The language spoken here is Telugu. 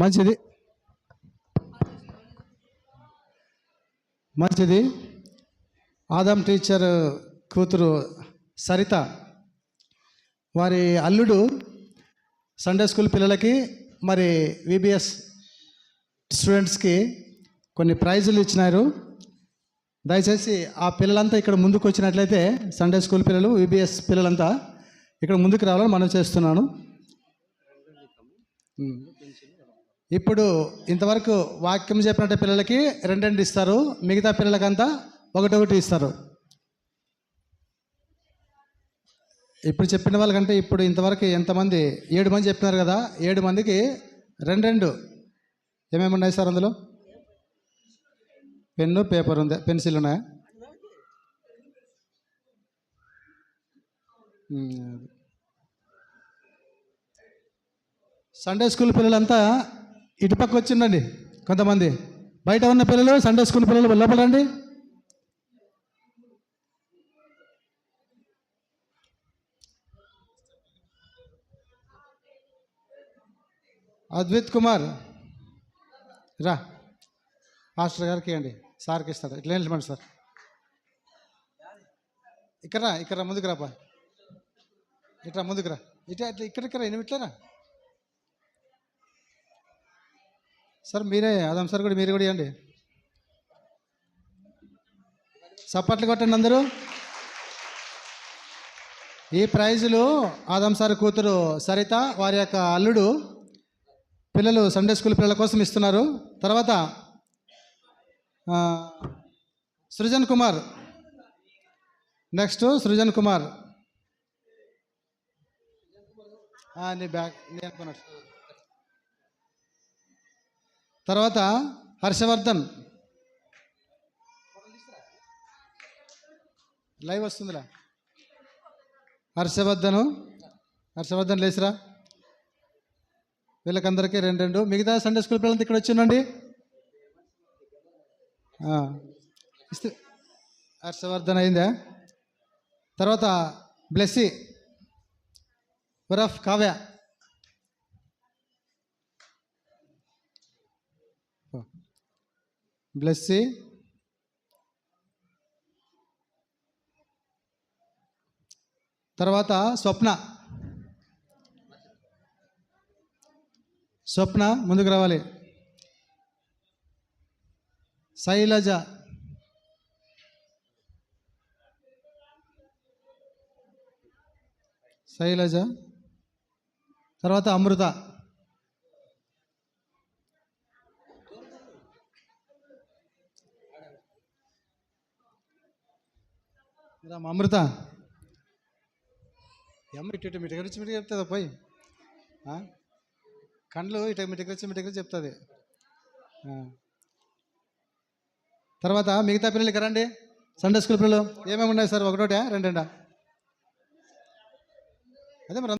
మంచిది. మంచిది. ఆదాం టీచర్ కూతురు సరిత. వారి అల్లుడు సండే స్కూల్ పిల్లలకి మరి విబిఎస్ స్టూడెంట్స్కి కొన్ని ప్రైజులు ఇచ్చినారు. దయచేసి ఆ పిల్లలంతా ఇక్కడ ముందుకు వచ్చినట్లయితే సండే స్కూల్ పిల్లలు విబిఎస్ పిల్లలంతా ఇక్కడ ముందుకు రావాలని మనం చేస్తున్నాను. ఇప్పుడు ఇంతవరకు వాక్యం చెప్పినట్టు పిల్లలకి రెండు రెండు ఇస్తారు. మిగతా పిల్లలకంతా ఒకటొకటి ఇస్తారు. ఇప్పుడు చెప్పిన వాళ్ళకంటే ఇప్పుడు ఇంతవరకు ఎంతమంది? ఏడు మంది చెప్పినారు కదా ఏడు మందికి రెండు రెండు. ఏమేమి ఉన్నాయి సార్ అందులో? పెన్ను పేపర్ ఉంది. పెన్సిల్ ఉన్నాయా ఉమ్, అది. సండే స్కూల్ పిల్లలంతా ఇటుపక్క వచ్చిండండి కొంతమంది. బయట ఉన్న పిల్లలు సండే స్కూల్ పిల్లలు లోపలండి. అద్విత్ కుమార్. రా. మాస్టర్ గారికి ఇవ్వండి. సార్కి ఇస్తారు. ఇట్లా నిలబడి సార్. ఇక్కడ రా ఇక్కడ ముందుకు రాపా. ఇట్లా ముందుకు రా. ఇట్లా ఇట్లా ఇక్కడ ఇక్కడ ఎనిమిది ఇట్లా రా సార్ మీరే ఆదాం సార్ కూడా మీరు కూడా ఇవ్వండి. చప్పట్లు కొట్టండి అందరూ. ఈ ప్రైజులు ఆదం సార్ కూతురు సరిత వారి యొక్క అల్లుడు పిల్లలు సండే స్కూల్ పిల్లల కోసం ఇస్తున్నారు. తర్వాత సృజన్ కుమార్. నెక్స్ట్ సృజన్ కుమార్. నీ బ్యాగ్ నేను అనుకున్నట్టు తర్వాత హర్షవర్ధన్. లైవ్ వస్తుందిరా. హర్షవర్ధను హర్షవర్ధన్ లేచిరా వీళ్ళకందరికీ రెండు రెండు. మిగతా సండే స్కూల్ పిల్లలంతా ఇక్కడ వచ్చిండండి ఇస్తే హర్షవర్ధన్ అయిందా? తర్వాత బ్లెస్సీ ఉరఫ్ కావ్య. బ్లెస్సీ తర్వాత స్వప్న. స్వప్న ముందుకు రావాలి. శైలజ. శైలజ. తర్వాత అమృత. రామ అమృత. ఎమ్మ ఇటు ఇటు మిటగ నుంచి మిటగ చెప్తుందా పోయి? కండ్లు ఇటు మిటగ వచ్చి దగ్గర చెప్తుంది. తర్వాత మిగతా పిల్లలు ఇక్కడ రండి. సండే స్కూల్ పిల్లలు ఏమేమి ఉన్నాయి సార్? ఒకటోటే? రెండేండా అదే మరి